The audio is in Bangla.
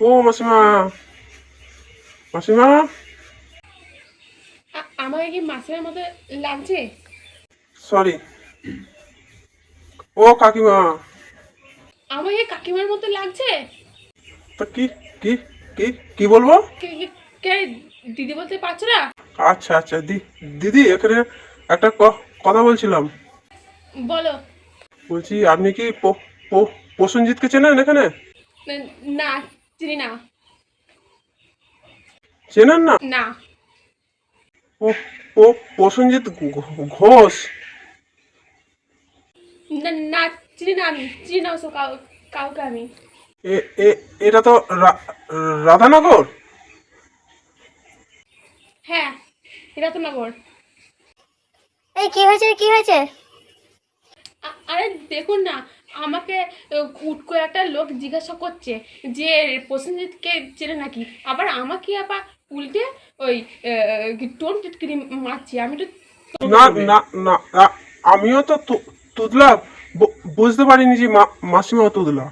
ও মাসিমা। মাসিমা? আমাকে কি মাসিমার মতো লাগছে? সরি ও কাকিমা। আমাকে কাকিমার মতো লাগছে? তা কি কি কি কি বলব? কে- দিদি বলতে পারছ না? আচ্ছা আচ্ছা দিদি এখানে একটা কথা বলছিলাম। বলো। বলছি আপনি কি প্রসেনজিৎকে চেনেন এখানে? না চিনি না। চেনেন না? না। ও ও প্রসেনজিৎ ঘ- ঘোষ? না না চিনি না আমি চিনি না ওসব কাউকে আমি। এটা তো রা- রাধানগর? হ্যাঁ এটা তো নগর এই কি হয়েছে কি হয়েছে? আরে দেখুন না আমাকে করে একটা লোক জিজ্ঞাসা করছে যে, প্রসেনজিৎকে চেনে নাকি? আবার আমাকে আবার উল্টে ওই টোন টিটকিরি মারছি। আমি তো না না না আমিও তো তুদলা বুঝতে পারিনি যে মাসিমা তুদলা